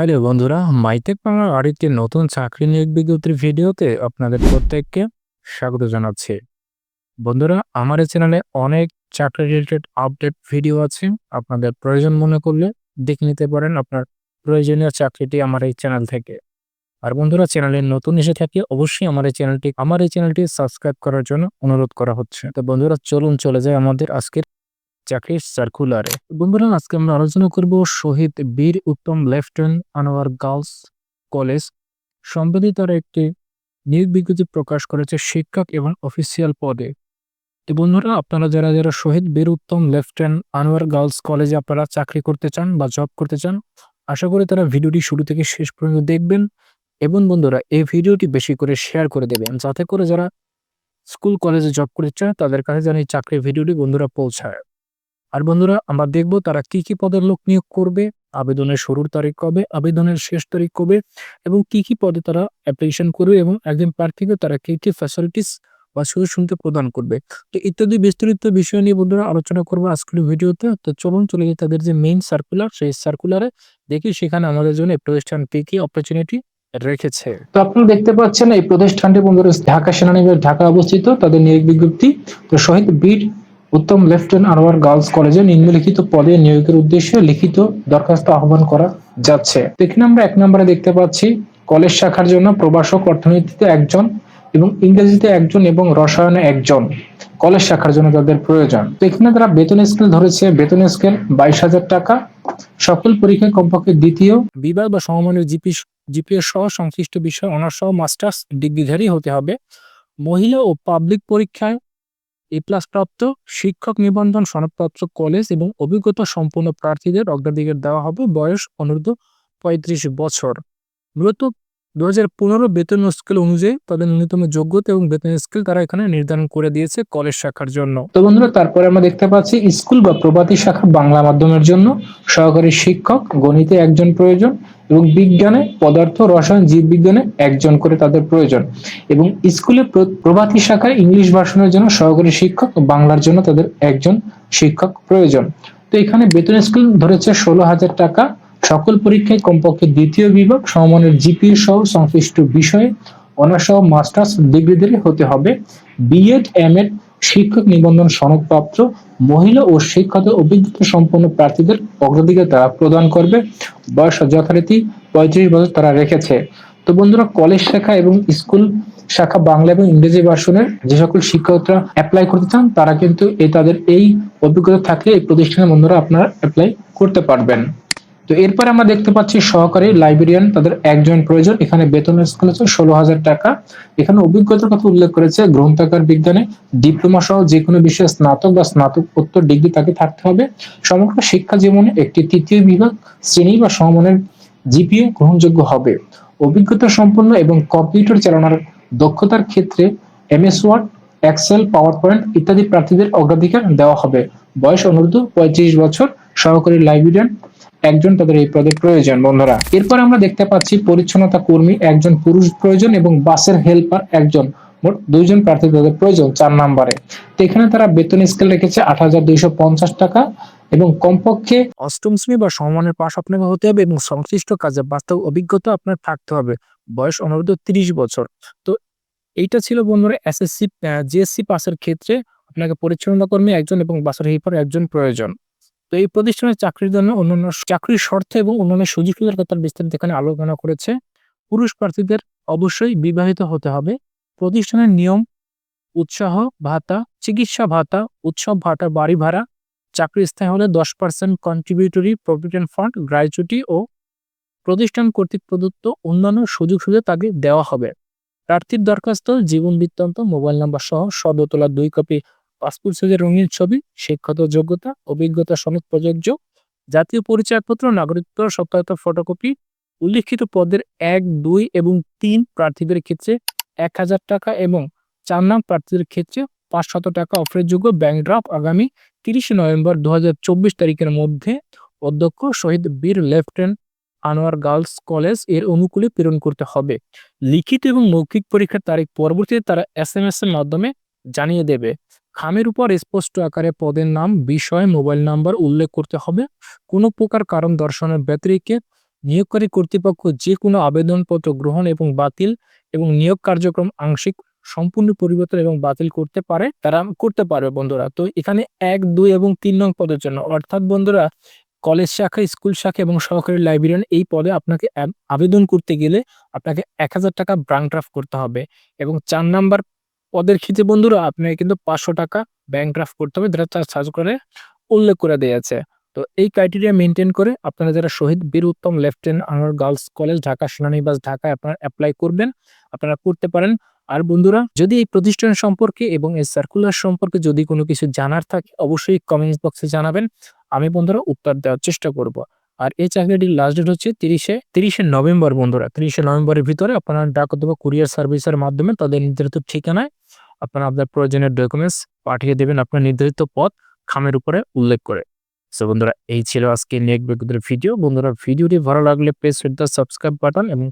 Hello বন্ধুরা MyTech বাংলার আরেকটি নতুন চাকরি নিয়োগ বিজ্ঞপ্তির ভিডিওতে আপনাদের প্রত্যেককে স্বাগত জানাচ্ছি। বন্ধুরা, আমার এই চ্যানেলে অনেক চাকরি রিলেটেড আপডেট ভিডিও আছে। আপনাদের প্রয়োজন মনে করলে দেখে নিতে পারেন আপনার প্রয়োজনীয় চাকরিটি আমার এই চ্যানেল থেকে। আর বন্ধুরা, চ্যানেলে নতুন এসে থাকে অবশ্যই আমার এই চ্যানেলটি, আমার এই চ্যানেলটি সাবস্ক্রাইব করার জন্য অনুরোধ করা হচ্ছে। তো বন্ধুরা, চলুন চলে যায় আমাদের আজকের চাকরির সার্কুলারে বন্ধুরা, আজকে আমরা আলোচনা করব Shaheed Bir Uttam lieutenant Anwar girls college. সম্প্রতি তারা একটি নিয়োগ বিজ্ঞপ্তি প্রকাশ করেছে শিক্ষক এবং অফিসিয়াল পদে। তো বন্ধুরা, আপনারা যারা যারা শহীদ বীর উত্তম লেফটেন্যান্ট আনোয়ার গার্লস কলেজে আপনারা চাকরি করতে চান বা জব করতে চান, আশা করি তারা ভিডিওটি শুরু থেকে শেষ পর্যন্ত দেখবেন। এবং বন্ধুরা, এই ভিডিওটি বেশি করে শেয়ার করে দেবেন, যাতে করে যারা স্কুল কলেজে জব করতে চায়, তাদের কাছে যেন এই চাকরির ভিডিওটি বন্ধুরা পৌঁছায়। আর বন্ধুরা, আমরা দেখব তারা কি কি পদের লোক নিয়োগ করবে, আবেদনের শুরুর তারিখ কবে, আবেদনের শেষ তারিখ কবে, এবং কি কি পদে তারা অ্যাপ্লিকেশন করবে এবং একজন প্রার্থীকে তারা কি কি ফ্যাসিলিটিস বা সুযোগ সুবিধা প্রদান করবে। তো ইত্যাদি বিস্তারিত বিষয় নিয়ে বন্ধুরা আলোচনা করব আজকের ভিডিওতে। তো চলুন, চলে যাই তাদের যে মেইন সার্কুলার সেই সার্কুলারে দেখি সেখানে আমাদের জন্য প্রতিষ্ঠান কি কি অপরচুনিটি রেখেছে। তো আপনারা দেখতে পাচ্ছেন এই প্রতিষ্ঠানটি বন্ধুরা ঢাকা সেনানিবাস ঢাকা অবস্থিত, তাদের নিয়োগ বিজ্ঞপ্তি। তো শহীদ বীর উত্তম লেফটেন্যান্ট আনোয়ার গার্লস কলেজে নিম্নলিখিত পদে নিয়োগের উদ্দেশ্যে লিখিত দরখাস্ত আহ্বান করা যাচ্ছে। এখানে আমরা এক নম্বরে দেখতে পাচ্ছি, কলেজ শাখার জন্য প্রভাষক অর্থনীতিতে একজন এবং ইংরেজিতে একজন এবং রসায়নে একজন। কলেজ শাখার জন্য তাদের প্রয়োজন। তো এখানে তারা বেতন স্কেল ধরেছে, বেতন স্কেল বাইশ হাজার টাকা। সকল পরীক্ষায় কমপক্ষে দ্বিতীয়। বিভাগ বা সমমানীয় জিপি, জিপিএস সহ সংশ্লিষ্ট বিষয় অনার্স সহ মাস্টার্স ডিগ্রিধারী হতে হবে। মহিলা ও পাবলিক পরীক্ষায় এ প্লাস প্রাপ্ত শিক্ষক নিবন্ধন সনদপ্রাপ্ত কলেজ এবং অভিজ্ঞতা সম্পন্ন প্রার্থীদের অগ্রাধিকার দেওয়া হবে বয়স অনূর্ধ্ব পঁয়ত্রিশ বছর। মূলত দু বেতন স্কেল অনুযায়ী তাদের ন্যূনতম যোগ্যতা এবং বেতন স্কেল তারা এখানে নির্ধারণ করে দিয়েছে কলেজ শাখার জন্য। তো বন্ধুরা, তারপরে আমরা দেখতে পাচ্ছি স্কুল বা প্রভাতী শাখা বাংলা মাধ্যমের জন্য। সহকারী শিক্ষক, গণিতে একজন প্রয়োজন এবং বিজ্ঞানে পদার্থ, রসায়ন, জীববিজ্ঞানে একজন করে তাদের প্রয়োজন। এবং স্কুলে প্র- প্রভাতী শাখার ইংলিশ ভার্সনের জন্য সহকারী শিক্ষক, বাংলার জন্য তাদের একজন শিক্ষক প্রয়োজন। তো এখানে বেতন স্কেল ধরেছে ষোলো হাজার টাকা। সকল পরীক্ষায় কমপক্ষে দ্বিতীয় বিভাগ, সমমানের জিপিএ সহ সংশ্লিষ্ট বিষয়ে অনার্স সহ মাস্টার্স ডিগ্রিধারী হতে হবে। বিএড, এমএড, শিক্ষক নিবন্ধন সনদপ্রাপ্ত মহিলা ও শিক্ষক অভিজ্ঞতা সম্পন্ন প্রার্থীদের অগ্রাধিকার তারা প্রদান করবে। বয়স যথারীতি পঁয়ত্রিশ বছর তারা রেখেছে। তো বন্ধুরা, কলেজ শাখা এবং স্কুল শাখা বাংলা এবং ইংরেজি ভার্সনের যে সকল শিক্ষকরা অ্যাপ্লাই করতে চান, তারা কিন্তু এই তাদের এই অভিজ্ঞতা থাকলে এই প্রতিষ্ঠানের বন্ধুরা আপনারা অ্যাপ্লাই করতে পারবেন। তো এরপর আমরা দেখতে পাচ্ছি সহকারী লাইব্রেরিয়ান, তাদের একজন প্রয়োজন। এখানে বেতন স্কুল হচ্ছে ষোলো হাজার টাকা। এখানে অভিজ্ঞতার কথা উল্লেখ করেছে গ্রন্থাগার বিজ্ঞানে। ডিপ্লোমা সহ যে কোনো বিষয়ে স্নাতক বা স্নাতকোত্তর ডিগ্রি তাকে থাকতে হবে। সমগ্র শিক্ষা জীবনে একটি তৃতীয় বিভাগ, শ্রেণি বা সমমানের জিপিএ গ্রহণযোগ্য হবে। অভিজ্ঞতা সম্পন্ন এবং কম্পিউটার চালানোর দক্ষতার ক্ষেত্রে MS Word, Excel PowerPoint ইত্যাদি প্রার্থীদের অগ্রাধিকার দেওয়া হবে। বয়স অনূর্ধ্ব পঁয়ত্রিশ বছর। সহকারী লাইব্রেরিয়ান, একজন তাদের এই পদে প্রয়োজন, বন্ধুরা। এরপর আমরা দেখতে পাচ্ছি পরিচ্ছন্নতা কর্মী, একজন পুরুষ প্রয়োজন এবং বাসের হেল্পার একজন। মোট দুইজন প্রার্থী তাদের প্রয়োজন চার নম্বরে। তো এখানে তারা বেতন স্কেল রেখেছে আট হাজার দুইশো পঞ্চাশ টাকা এবং কমপক্ষে অষ্টম শ্রেণি বা সমমানের পাশ আপনাকে হতে হবে এবং সংশ্লিষ্ট কাজে বাস্তব অভিজ্ঞতা আপনার থাকতে হবে। বয়স অনূর্ধ্ব তিরিশ বছর। তো এইটা ছিল বন্ধুরা এসএসসি জিএসসি পাসের ক্ষেত্রে আপনাকে পরিচ্ছন্নতা কর্মী একজন এবং বাসের হেল্পার একজন প্রয়োজন। তো এই প্রতিষ্ঠানের চাকরির জন্য অন্যান্য চাকরির শর্ত এবং অন্যান্য সুযোগ সুবিধার কথা বিস্তারিত এখানে আলোচনা করেছে। পুরুষ প্রার্থীদের অবশ্যই বিবাহিত হতে হবে। প্রতিষ্ঠানের নিয়ম, উৎসাহ ভাতা, চিকিৎসা ভাতা, উৎসব ভাতা, বাড়ি ভাড়া চাকরি স্থায়ী হলে দশ percent contributory provident fund gratuity ও প্রতিষ্ঠান কর্তৃক প্রদত্ত অন্যান্য সুযোগ সুবিধা তাকে দেওয়া হবে। প্রার্থীর দরখাস্ত, জীবন বৃত্তান্ত, মোবাইল নাম্বার সহ সদ্য তোলা দুই কপি পাসপোর্ট সাইজের রঙিন ছবি, শিক্ষাগত যোগ্যতা, অভিজ্ঞতা সনদ প্রযোজ্য, জাতীয় পরিচয়পত্র, নাগরিকত্ব সত্যায়িত ফটোকপি উল্লিখিত পদের এক, দুই এবং তিন প্রার্থীদের ক্ষেত্রে এক হাজার টাকা এবং চার নাম প্রার্থীদের ক্ষেত্রে পাঁচশত টাকা অফারের যোগ্য ব্যাংক ড্রাফট আগামী তিরিশে নভেম্বর দু হাজার চব্বিশ তারিখের মধ্যে অধ্যক্ষ শহীদ বীর লেফটেন্যান্ট আনোয়ার গার্লস কলেজের অনুকূলে প্রেরণ করতে হবে। লিখিত এবং মৌখিক পরীক্ষার তারিখ পরবর্তীতে তারা এস এম এস এর মাধ্যমে জানিয়ে দেবে। খামের উপর স্পষ্ট আকারে পদের নাম, বিষয়, মোবাইল নাম্বার উল্লেখ করতে হবে। কোনো প্রকার কারণ দর্শনের ব্যতিরিকে নিয়োগকারী কর্তৃপক্ষ যে কোনো আবেদনপত্র গ্রহণ এবং বাতিল এবং নিয়োগ কার্যক্রম আংশিক, সম্পূর্ণ পরিবর্তন এবং বাতিল করতে পারে, তারা করতে পারবে বন্ধুরা। তো এখানে এক, দুই এবং তিন নং পদের জন্য, অর্থাৎ বন্ধুরা, কলেজ শাখা, স্কুল শাখা এবং সহকারী লাইব্রেরিয়ান এই পদে আপনাকে আবেদন করতে গেলে আপনাকে এক হাজার টাকা ব্যাংক ড্রাফট করতে হবে এবং চার নাম্বার পদের ক্ষেত্রে বন্ধুরা, আপনাকে কিন্তু পাঁচশো টাকা ব্যাংক ড্রাফট করতে হবে, যেটা চার সার্চ করে উল্লেখ করে দেওয়া আছে। তো এই ক্রাইটেরিয়া মেনটেন করে আপনারা যারা Shaheed Bir Uttam lieutenant Anwar girls college Dhaka সেনানিবাস ঢাকায় আপনারা অ্যাপ্লাই করবেন, আপনারা করতে পারেন। আর বন্ধুরা, যদি এই প্রতিষ্ঠান সম্পর্কে এবং এই সার্কুলার সম্পর্কে যদি কোনো কিছু জানার থাকে, অবশ্যই কমেন্টস বক্সে জানাবেন, আমি বন্ধুরা উত্তর দেওয়ার চেষ্টা করব। আর এই চাকরিটির লাস্ট ডেট হচ্ছে তিরিশে তিরিশে নভেম্বর বন্ধুরা, তিরিশে নভেম্বরের ভিতরে আপনারা ডাক অথবা কুরিয়ার সার্ভিসের মাধ্যমে তাদের নির্ধারিত ঠিকানায় আপনারা আপনার প্রয়োজনীয় ডকুমেন্টস পাঠিয়ে দেবেন আপনার নির্ধারিত পথ খামের উপরে উল্লেখ করে। সো বন্ধুরা, এই ছিল আজকে নেক ভিডিও বন্ধুরা ভিডিওটি ভালো লাগলে দ্য সাবস্ক্রাইব বাটন এবং